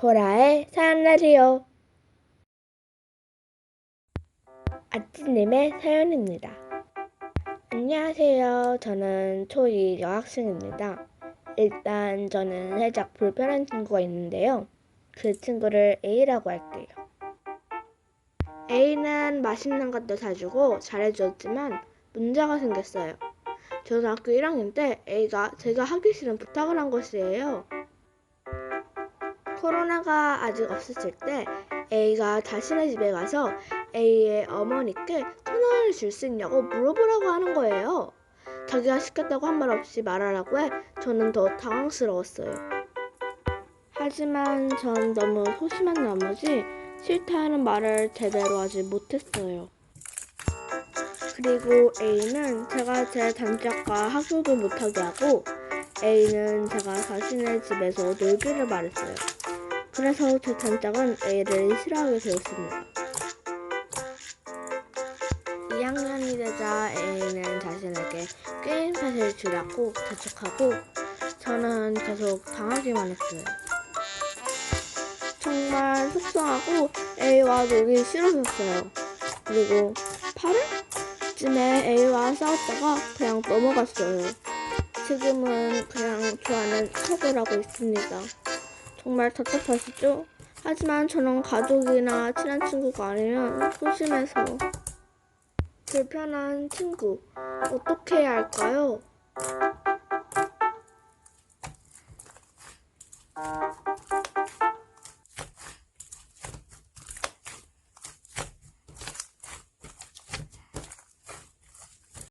보라의 사연 라디오 아찌님의 사연입니다. 안녕하세요. 저는 초2 여학생입니다. 일단 저는 살짝 불편한 친구가 있는데요. 그 친구를 A라고 할게요. A는 맛있는 것도 사주고 잘해주었지만 문제가 생겼어요. 초등학교 1학년 때 A가 제가 하기 싫은 부탁을 한 것이에요. 코로나가 아직 없었을 때 A가 자신의 집에 가서 A의 어머니께 전화를 줄수 있냐고 물어보라고 하는 거예요. 자기가 시켰다고 한 말 없이 말하라고 해 저는 더 당황스러웠어요. 하지만 전 너무 소심한 나머지 싫다는 말을 제대로 하지 못했어요. 그리고 A는 제가 제 단짝과 학교도 못하게 하고 A는 제가 자신의 집에서 놀기를 말했어요. 그래서 제 단짝은 A를 싫어하게 되었습니다. 2학년이 되자 A는 자신에게 게임팟을 주라고 자축하고 저는 계속 당하기만 했어요. 정말 속상하고 A와 놀기 싫어졌어요. 그리고 8월쯤에 A와 싸웠다가 그냥 넘어갔어요. 지금은 그냥 좋아하는 척을 하고 있습니다. 정말 답답하시죠? 하지만 저는 가족이나 친한 친구가 아니면 소심해서 불편한 친구 어떻게 해야 할까요?